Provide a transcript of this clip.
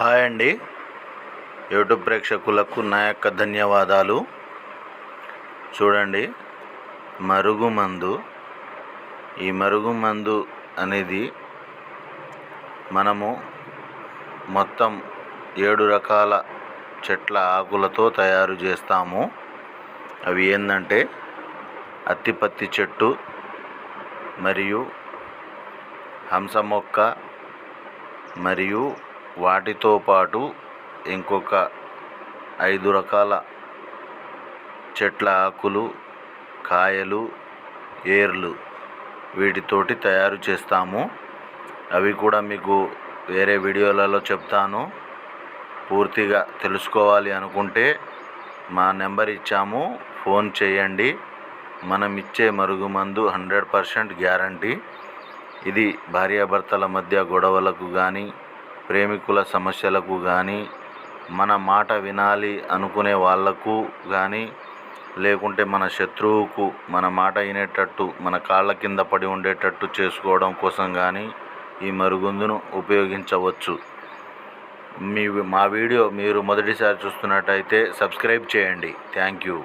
Hi అండి. YouTube ప్రేక్షకులకు నా యొక్క ధన్యవాదాలు. చూడండి మరుగుమందు ఈ మరుగుమందు అనేది మనము మొత్తం ఏడు రకాల చెట్ల ఆకులతో తయారు చేస్తాము. అవి ఏంటంటే అత్తిపత్తి చెట్టు మరియు హంస మొక్క మరియు వాటితో పాటు ఇంకొక ఐదు రకాల చెట్ల ఆకులు కాయలు ఏర్లు వీటితోటి తయారు చేస్తాము. అవి కూడా మీకు వేరే వీడియోలలో చెప్తాను. పూర్తిగా తెలుసుకోవాలి అనుకుంటే మా నెంబర్ ఇచ్చాము. ఫోన్ చేయండి. మనం ఇచ్చే మరుగుమందు హండ్రెడ్ పర్సెంట్ గ్యారంటీ. ఇది భార్యాభర్తల మధ్య గొడవలకు కానీ ప్రేమికుల సమస్యలకు కానీ మన మాట వినాలి అనుకునే వాళ్ళకు కానీ లేకుంటే మన శత్రువుకు మన మాట వినేటట్టు మన కాళ్ళ కింద పడి ఉండేటట్టు చేసుకోవడం కోసం కానీ ఈ మరుగుందును ఉపయోగించవచ్చు. మీ మా వీడియో మీరు మొదటిసారి చూస్తున్నట్టయితే సబ్స్క్రైబ్ చేయండి. Thank you.